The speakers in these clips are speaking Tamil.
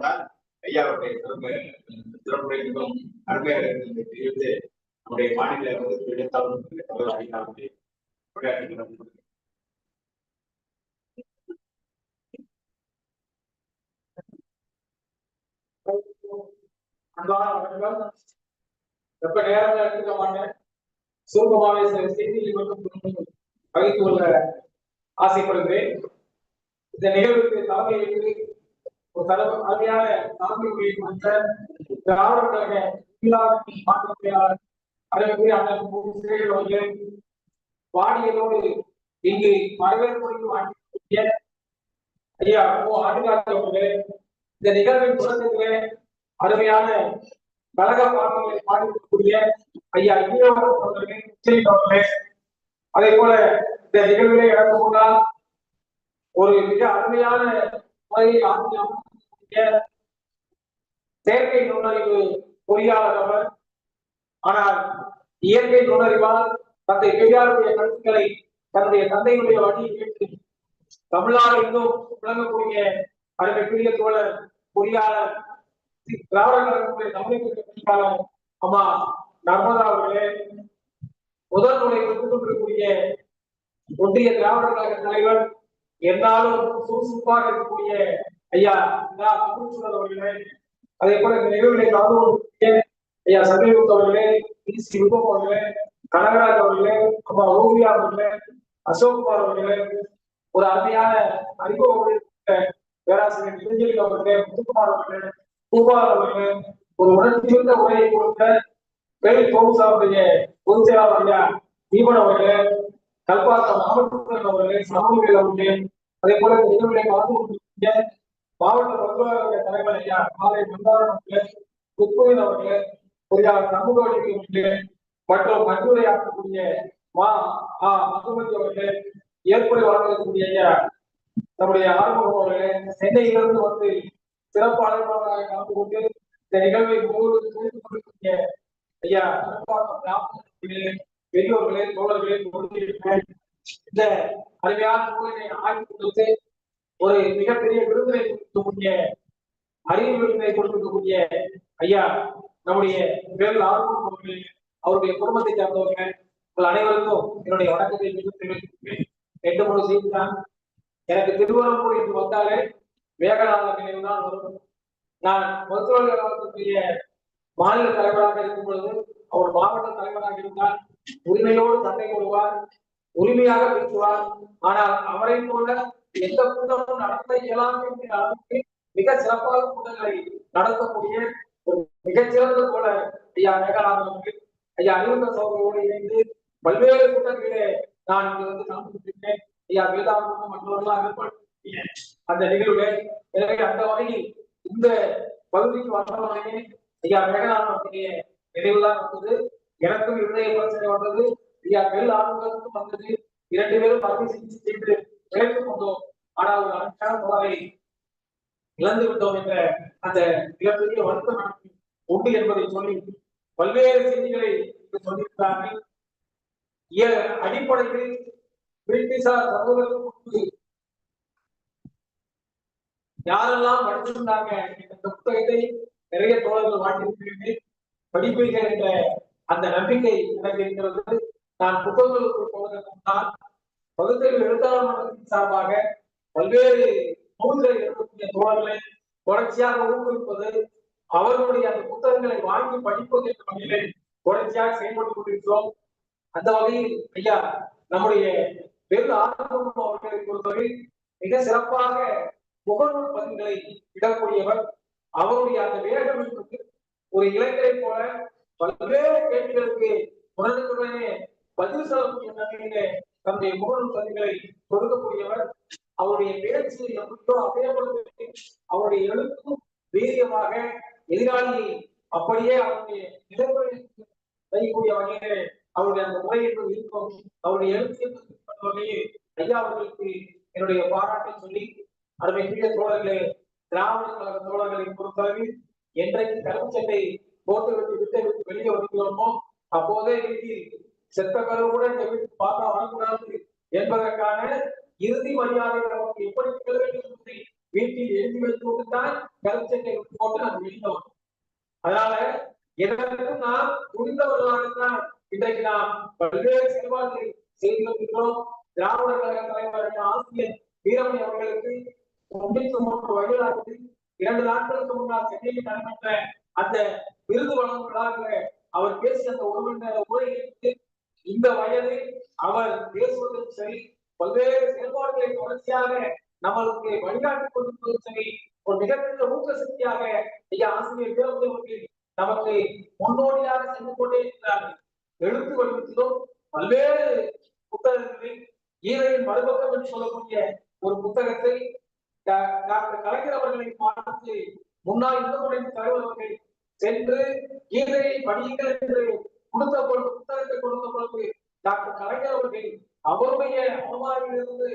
கொண்டால் ஐயாவுடைய சிறப்பு சிறப்புரைக்கும் அருமையாக இருக்கிறது தெரிவித்து நம்முடைய மாநில வந்து எழுத்தாளர் தலைவர் ஐயாவுடைய அன்பான வணக்கம். ரொம்ப நேரம் எடுத்துக்க மாட்டேன். சுருக்கமாவே சில மட்டும் பகிர்ந்து கொள்ள ஆசைப்படுகிறேன். இந்த நிகழ்வுக்கு தலைமை ஏற்று அருமையான மன்ற திராவிட கழக உள்ளாட்சி மாற்றத்தையாளர் அறிவிப்பு அண்ணன் இங்கு வாங்கிய ஐயா ஓ ஆண்டுகாட்சி அவர்களே இந்த நிகழ்வின் தொடக்கத்திலே அருமையான கழக பாடல்களை பாடிக்கூடிய ஐயா ஐயாவது அவர்களே அவர்களே அதே போல இந்த நிகழ்விலே இழந்து கொண்டால் ஒரு மிக அருமையான செயற்கை நுண்ணறிவு பொறியாளர் அவர். ஆனால் இயற்கை நுண்ணறிவால் தந்தை பெரியாருடைய கருத்துக்களை தன்னுடைய தந்தையுடைய வழியை கேட்டு தமிழ்நாடு இன்னும் விளங்கக்கூடிய அருமைக்குரிய தோழர் பொறியாளர் தி- திராவிட கழகத்துடைய தமிழக அம்மா நர்மதா அவர்களே முதல் முறை வந்து ஒன்றிய திராவிட கழக தலைவர் என்னாலும் சுறுசுறுப்பாக இருக்கக்கூடிய ஐயா நா. தமிழ்ச்சூழல் அவர்களே அதே போல இந்த கலந்து கொண்டிருக்கக்கூடிய ஐயா சமீபத் அவர்களே பிசி ரூபம் அவர்களே கனகராஜ் அவர்களே அம்மா ஓவியா அவர்களே அசோக் குமார் அவர்களே ஒரு அருமையான அறிமுகம் பேராசிரியர் இளைஞர்கள் அவர்களே முத்துக்குமார் அவர்களே பூபால் அவர்களே ஒரு உணர்ச்சி உணர்ச்சியுள்ள உரையை கொடுத்த பேரி தோமுசாவுடைய பொதுச் செயலாளர் ஐயா தீபன் அவர்களே கல்பாக்கம் ராமகிருஷ்ணன் அவர்கள் சாமுவேல் அவர்களே அதே போல இந்த நிகழ்வுகளை கலந்து மாவட்ட மருத்துவ தலைவர் ஐயா மாலை மந்தாரன் அவர்களே குத்புவின் அவர்களே பொறியாளர் சமூக வழிக்கு அவர்களே மற்றும் கட்டுரையாற்றக்கூடிய மா ஆ மதுமதி அவர்களே ஏற்புரை வழங்கக்கூடிய ஐயா நம்முடைய ஆறுமுகம் அவர்களே சென்னையிலிருந்து வந்து சிறப்பு அழைப்பாளராக கலந்து கொண்டு இந்த நிகழ்வை முழுவதும் ஐயா பெரியோர்களே தோழர்களே இந்த அருமையான நூலினை ஆய்வு கொடுத்து ஒரு மிகப்பெரிய விருதினை கொடுக்கக்கூடிய அறிவு விருதினை கொடுக்கக்கூடிய ஐயா நம்முடைய பேரில் ஆர்வம் அவர்கள் அவருடைய குடும்பத்தை சார்ந்தவங்க உங்கள் அனைவருக்கும் என்னுடைய வணக்கத்தை மீண்டும் தெரிவித்திருக்கிறேன் ரெண்டு மூணு செய்தி தான். எனக்கு திருவரம்பூர் என்று வந்தாலே வேகநாத நினைவு தான் வரும். நான் மருத்துவர்கள் மாநில தலைவராக இருக்கும் பொழுது அவர் மாவட்ட தலைவராக இருந்தால் உரிமையோடு சண்டை கொள்வார் உரிமையாக பேசுவார். ஆனால் அவரை போல எந்த கூட்டமும் நடத்த இயலாது என்கிற அளவுக்கு மிக சிறப்பாக கூட்டங்களை நடத்தக்கூடிய ஒரு மிகச்சிறந்த போல ஐயா மேகநாதன் அவர்கள் ஐயா அனிருத்த சோதரோடு இணைந்து பல்வேறு கூட்டங்களிலே நான் இங்கு வந்து கலந்து கொண்டிருக்கிறேன் ஐயா வேதாந்தமும் மற்றவர்களாக ஏற்பாடு அந்த நிகழ்வு எனவே அந்த வகையில் இந்த பகுதிக்கு வந்தவர்களே ஐயா மேகநாதன் அவருடைய நினைவுதான் வந்தது. எனக்கும் இருதய பிரச்சனை வந்தது. ஐயா வெல் ஆரோக்கியத்துக்கும் வந்தது. இரண்டு பேரும் அறுவை சிகிச்சை செய்து இழைத்துக் கொண்டோம். ஆனால் ஒரு அருமையான தோழரை இழந்து விட்டோம் என்ற அந்த மிகப்பெரிய வருத்தம் உண்டு என்பதை சொல்லி பல்வேறு செய்திகளை சொல்லியிருந்தார்கள் இய- அடிப்படையில் பிரிட்டிஷார் சமூகத்துக்கு யாரெல்லாம் படிச்சிருந்தாங்க இந்த புத்தகத்தை நிறைய தோழர்கள் வாட்டியிருக்கிறேன் படிப்பீர்கள் என்ற அந்த நம்பிக்கை எனக்கு இருக்கிறது. நான் புத்தகங்களுக்கு போவதற்கு முன்னால் பகுத்தறிவு எழுத்தாளர் மன்றத்தின் சார்பாக பல்வேறு நூல்களை எழுதக்கூடிய தோழர்களை தொடர்ச்சியாக ஊக்குவிப்பது அவர்களுடைய அந்த புத்தகங்களை வாங்கி படிப்பது என்ற வகையிலே தொடர்ச்சியாக செயல்பட்டுக் கொண்டிருக்கிறோம். அந்த வகையில் ஐயா நம்முடைய வெறு ஆர்வம் அவர்களை பொறுத்தவரை மிக சிறப்பாக முகநூல் பதிவுகளை இடக்கூடியவர். அவருடைய அந்த வேகம் என்பது ஒரு இளைஞரை போல பல்வேறு கேள்விகளுக்கு உடனுக்குடனே பதில் சொல்லக்கூடிய வகையிலே தன்னுடைய முகநூல் பதிவுகளை கொடுக்கக்கூடியவர். அவருடைய பேச்சு எப்படியோ அதே பொழுது அவருடைய எழுத்தும் வீரியமாக எதிராளியை அப்படியே அவருடைய செய்யக்கூடிய வகையிலே அவருடைய அந்த முறை என்று இருக்கும். அவருடைய எழுத்து வகையில் ஐயா அவர்களுக்கு என்னுடைய பாராட்டை சொல்லி அருமைக்குரிய தோழர்களே திராவிட கழக தோழர்களை பொறுத்தளவில் என்றைக்கு கருப்பு சட்டை போட்டு விட்டு விட்டு விட்டு வெளியே வருகிறோமோ அப்போதே வீட்டில் செத்த கருவுடன் இந்த வீட்டுக்கு பார்த்தா வரக்கூடாது என்பதற்கான இறுதி மரியாதை நமக்கு எப்படி பெற வேண்டும் என்பதை வீட்டில் எழுதி வைத்து விட்டுத்தான் கருச்சட்டை போட்டு நம்ம எழுந்தோம் அதனால எதற்கும் நாம் புரிந்தவர்களாகத்தான் இன்றைக்கு நாம் பல்வேறு செயல்பாடுகளை செய்து வருகிறோம் திராவிட கழக தலைவரான ஆசிரியர் வீரமணி அவர்களுக்கு தொண்ணூத்தி மூன்று வயதாகுது இரண்டு நாட்களுக்கு முன்னால் சென்னையில் நடைபெற்ற அந்த விருது வழங்கும் விழாவில் அவர் பேசிய அந்த ஒரு மணி நேர உரையிலிருந்து இந்த வயதில் அவர் பேசுவதும் சரி பல்வேறு செயல்பாடுகளை தொடர்ச்சியாக நம்மளுக்கு வழிகாட்டிக் கொண்டிருப்பதும் சரி ஒரு மிகப்பெரிய ஊக்க சக்தியாக ஐயா ஆசிரியர் பேருந்து அவர்கள் நமக்கு முன்னோடியாக சென்று கொண்டே இருக்கிறார்கள். எழுத்து வடிவத்திலும் பல்வேறு புத்தகங்களில் ஈரையின் மறுபக்கம் என்று சொல்லக்கூடிய ஒரு புத்தகத்தை டாக்டர் கலைஞர் அவர்களை பார்த்து முன்னாள் இந்துமுறை தலைவர் அவர்கள் சென்று கீதையை படியுங்கள் என்று கொடுத்த பொழுது புத்தகத்தை கொடுத்த பொழுது டாக்டர் கலைஞர் அவர்கள் அவருடைய அவமாரியிலிருந்து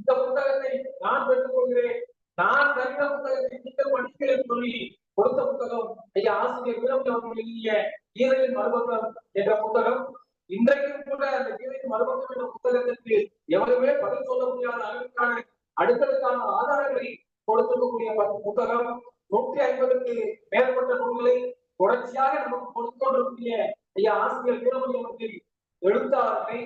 இந்த புத்தகத்தை நான் பெற்றுக் கொள்கிறேன் நான் தருகிற புத்தகத்தை நீங்கள் படிங்கள் என்று சொல்லி கொடுத்த புத்தகம் ஐயா ஆசிரியர் வீரமணி அவர்கள் எழுதிய கீதையின் மறுபக்கம் என்ற புத்தகம். இன்றைக்கும் கூட அந்த கீதையின் மறுபக்கம் என்ற புத்தகத்திற்கு எவருமே பதில் சொல்ல முடியாத அளவிற்கான அடுத்ததுக்கான ஆதாரங்களை கொடுத்திருக்கக்கூடிய பத்து புத்தகம். நூற்றி ஐம்பதுக்கு மேற்பட்ட நூல்களை தொடர்ச்சியாக நமக்கு கொடுத்து ஐயா ஆசிரியர் வீரமணி அவர்கள் எழுத்தாளர்களை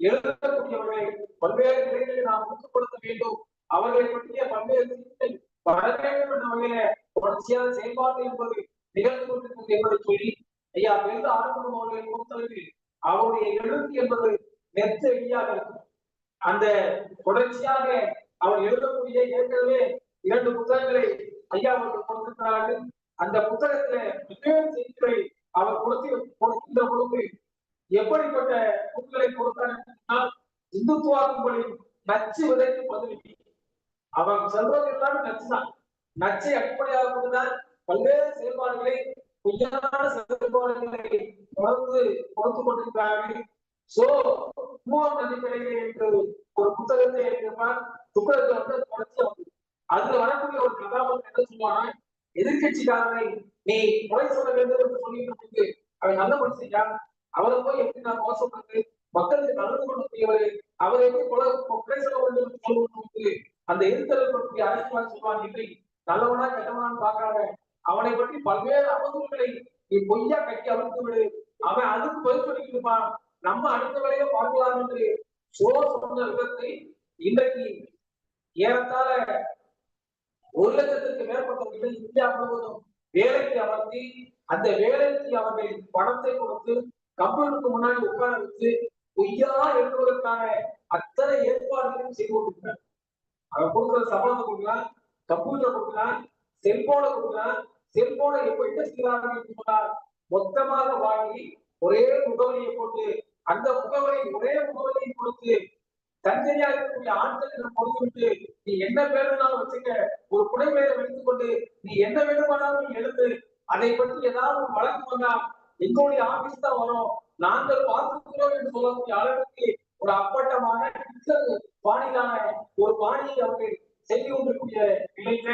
எழுதக்கூடியவர்களை பல்வேறு நிலைகளில் நாம் ஊக்கப்படுத்த வேண்டும். அவர்களை பற்றிய பல்வேறு சிந்தனை வர வேண்டும் என்ற வகையில தொடர்ச்சியான செயல்பாடு என்பது நிகழ்ந்து கொண்டிருக்கிறது என்பதை சொல்லி ஐயா பெருந்த ஆரம்பம் அவர்களை பொறுத்தளவில் அவருடைய எழுத்து என்பது நெத்து எளியாக இருக்கும். அந்த தொடர்ச்சியாக அவர் எழுதக்கூடிய ஏற்கனவே இரண்டு புத்தகங்களை ஐயா அவர்கள் கொடுத்திருக்கிறார்கள். அந்த புத்தகத்துல பல்வேறு செய்திகளை அவர் கொடுத்து கொடுக்கின்ற பொழுது எப்படிப்பட்ட நூல்களை கொடுத்தார் என்றால் இந்துத்துவ நச்சு விதைக்கு பதிலடி. அவன் சொல்றது எல்லாமே நச்சுதான். நச்சை அடிப்படையாக கொண்டுதான் பல்வேறு செயல்பாடுகளை பொய்யான செயல்பாடுகளை தொடர்ந்து கொடுத்து கொண்டிருக்கிறார்கள். சோ மூவம் நதிக்கரையிலே என்று ஒரு புத்தகத்தை எழுதியிருப்பார் துக்கத்தை வந்து தொடர்ச்சி வந்து அதுல வரக்கூடிய ஒரு கதாபாத்திரம் என்ன சொல்லுவானா எதிர்கட்சிக்காரனை நீ முறை சொல்ல வேண்டும் என்று சொல்லிட்டு இருக்கு அவன் நல்ல மனுஷன் அவரை போய் எப்படி நான் மோசப்படுறது மக்களுக்கு நல்லது கொள்ளக்கூடியவர் அவரை எப்படி கொலை கொலை சொல்ல வேண்டும் என்று சொல்லுவது அந்த எதிர்த்தல் பற்றி அரசியல் சொல்லுவாங்க இல்லை நல்லவனா கெட்டவனான்னு பார்க்காத. அவனை பற்றி பல்வேறு அவதூறுகளை நீ பொய்யா கட்டி அவிழ்த்து விடு. அவன் அதுக்கு பதில் சொல்லிட்டு இருப்பான் நம்ம அடுத்த வேலையை பார்க்கலாம் என்று சோ சொன்ன விதத்தை இன்றைக்கு ஏறத்தாழ ஒரு லட்சத்திற்கு மேற்பட்டவர்கள் இந்தியா முழுவதும் வேலைக்கு அமர்த்தி அந்த வேலைக்கு அவர்கள் பணத்தை கொடுத்து கம்ப்யூட்டருக்கு முன்னாடி உட்கார வச்சு பொய்யா என்பதற்கான அத்தனை ஏற்பாடுகளையும் செய்து கொண்டிருக்கிறார். அவன் கொடுக்குற சம்பளத்தை கொடுக்கலாம் கம்ப்யூட்டர் கொடுக்கலாம் செல்போனை கொடுக்கலாம். செல்போனை எப்ப என்ன செய்கிறார்கள் என்று சொன்னால் மொத்தமாக வாங்கி ஒரே முகவரியை போட்டு அந்த முகவரி ஒரே முகவரியை கொடுத்து தஞ்சரியா இருக்கக்கூடிய ஆட்களுக்கு கொடுத்து நீ என்ன வேணும்னாலும் வச்சுக்க ஒரு குடை மேல வைத்துக் கொண்டு நீ என்ன வேணுமானாலும் நீ எழுது அதை பற்றி ஏதாவது ஒரு வழக்கு வந்தால் எங்களுடைய ஆபீஸ் தான் வரும். நாங்கள் பார்த்துக்கிறோம் என்று சொல்லக்கூடிய அளவுக்கு ஒரு அப்பட்டமான பாணியிலான ஒரு பாணியை அவர்கள் செய்து கொண்டிருக்கூடிய நிலையில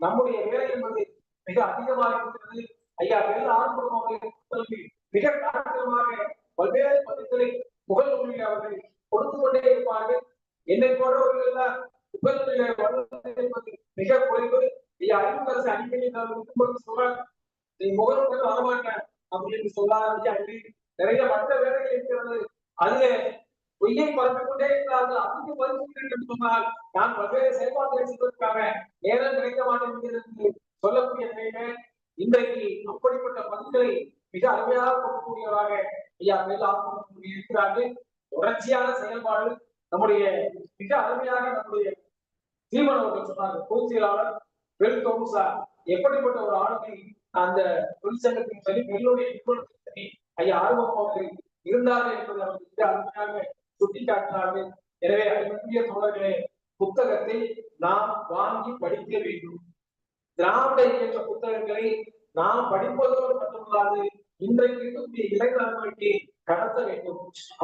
நம்முடைய வேலை என்பது மிக அதிகமாக இருக்கிறது. ஐயா வெள்ள ஆர்வம் அவர்கள் மிக காரணமாக பல்வேறு பதிவுகளை புகழ் அவர்கள் கொடுத்து கொண்டே இருப்பார்கள். என்னை போன்றவர்கள் தான் முகநூலிலே வருவது என்பது மிக குறைவு. ஐயா அறிவுக்கரசு அடிக்கடி நான் இருக்கும்போது சொல்றாங்க நீ முகநூலுக்கு வரமாட்டேன் அப்படின்னு சொல்லாத அன்றி நிறைய மற்ற வேலைகள் இருக்கிறது. அதுல பொய்யை பரப்பிக் கொண்டே இருந்தார்கள். அதுக்கு பதில் என்று சொன்னால் நான் பல்வேறு செயல்பாடுகளை செய்வதற்காக நேரம் கிடைக்க மாட்டேன் என்று சொல்லக்கூடிய நிலையில இன்றைக்கு அப்படிப்பட்ட பதில்களை மிக அருமையாக கொடுக்கக்கூடியவராக ஐயா மேல் ஆத்ம இருக்கிறார்கள். தொடர்ச்சியான செயல்பாடு நம்முடைய மிக அருமையாக நம்முடைய சீமன் சொன்னாங்க. பொதுச் செயலாளர் எப்படிப்பட்ட ஒரு ஆளுமை அந்த தொழிற்சங்கத்தின் சரி பெண்களுடைய நிறுவனத்தின் சரி ஐயா ஆர்வமாக இருந்தார்கள் என்பதை அவர் மிக அருமையாக சுட்டிக்காட்டினார்கள். எனவே அன்புக்குரிய தோழர்களே புத்தகத்தை நாம் வாங்கி படிக்க வேண்டும். திராவிட இயக்க புத்தகங்களை நாம் படிப்பதோடு மட்டுமல்லாது இன்றைக்கு இருக்கக்கூடிய இளைஞர்களுக்கு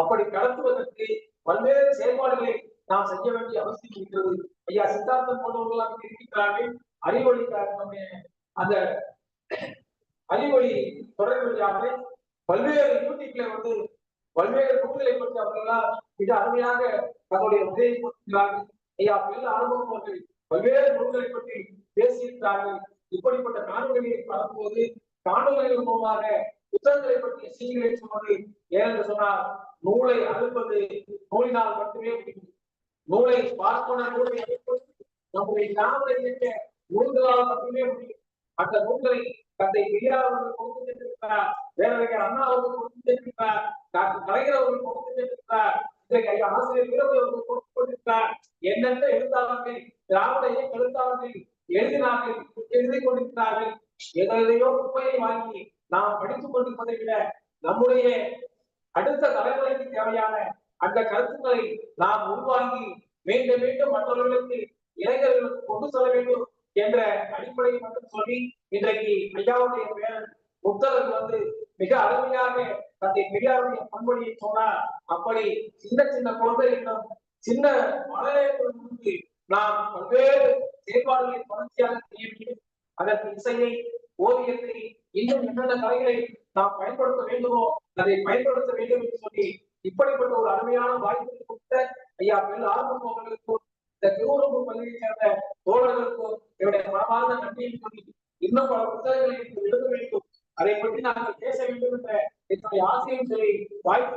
அப்படி கடத்துவதற்கு பல்வேறு செயல்பாடுகளை நாம் செய்ய வேண்டிய அவசியம் இருக்கிறது. ஐயா சித்தார்த்தம் போன்றவர்களாக இருக்கிறார்கள் அறிவொளி காரணமே அந்த அறிவொளி தொடர் பல்வேறு யூனிட்களை வந்து பல்வேறு நூல்களை பற்றி அவர்களால் மிக அருமையாக தன்னுடைய உதவி கொடுக்கிறார்கள். ஐயா பெரிய அனுபவம் அவர்கள் பல்வேறு நூல்களை பற்றி பேசியிருக்கிறார்கள். இப்படிப்பட்ட காணொலிகளை பார்க்கும்போது காணொலிகள் மூலமாக புத்தகங்களை பற்றிய செய்திகளை சொன்னது ஏனென்று சொன்னால் நூலை அழுப்பது நூலினால் மட்டுமே முடியும். நூலை பார்ப்பன நூலை அழுப்பது நம்முடைய ஞாபக இயக்க நூல்களால் மட்டுமே முடியும். அந்த நூல்களை தந்தை பெரியார் அவர்கள் கொடுத்து சென்றிருக்கிறார் வேறறிஞர் அண்ணா அவர்கள் கொடுத்து சென்றிருக்கிறார் டாக்டர் கலைஞர் அவர்கள் கொடுத்து சென்றிருக்கிறார் இன்றைக்கு ஐயா ஆசிரியர் வீரவை அவர்கள் கொடுத்து கொண்டிருக்கிறார் எண்ணற்ற எழுத்தாளர்கள் திராவிட இயக்க எழுத்தாளர்கள் எழுதினார்கள் எழுதி கொண்டிருக்கிறார்கள் எதையோ குப்பையை வாங்கி நாம் படித்துக் கொண்டிருப்பதை விட நம்முடைய அடுத்த தலைமுறைக்கு தேவையான அந்த கருத்துக்களை நாம் மீண்டும் மீண்டும் மற்றவர்களுக்கு இளைஞர்களுக்கு கொண்டு செல்ல வேண்டும் என்ற அடிப்படையை மட்டும் சொல்லி இன்றைக்கு ஐயாவுடைய பேரன் புத்தகர் வந்து மிக அருமையாக தந்தை பெரியாருடைய பண்பொழியை சொன்னார். அப்படி சின்ன சின்ன குழந்தைகளிடம் சின்ன மழலையிலிருந்து நாம் பல்வேறு செயல்பாடுகளை தொடர்ச்சியாக செய்ய வேண்டும். அதற்கு இசையை ஓவியத்தை இன்னும் என்னென்ன கலைகளை நாம் பயன்படுத்த வேண்டுமோ அதை பயன்படுத்த வேண்டும் என்று சொல்லி இப்படிப்பட்ட ஒரு அருமையான வாய்ப்பு கொடுத்த ஐயா பெல் ஆர்வம் அவர்களுக்கும் இந்த திருவள்ளூர் பள்ளியை சேர்ந்த தோழர்களுக்கும் என்னுடைய மனமார்ந்த நன்றியை சொல்லி இன்னும் பல புத்தகங்களை எழுத வேண்டும். அதை பற்றி நாங்கள் பேச வேண்டும் என்ற என்னுடைய ஆசையும் சரி வாய்ப்பு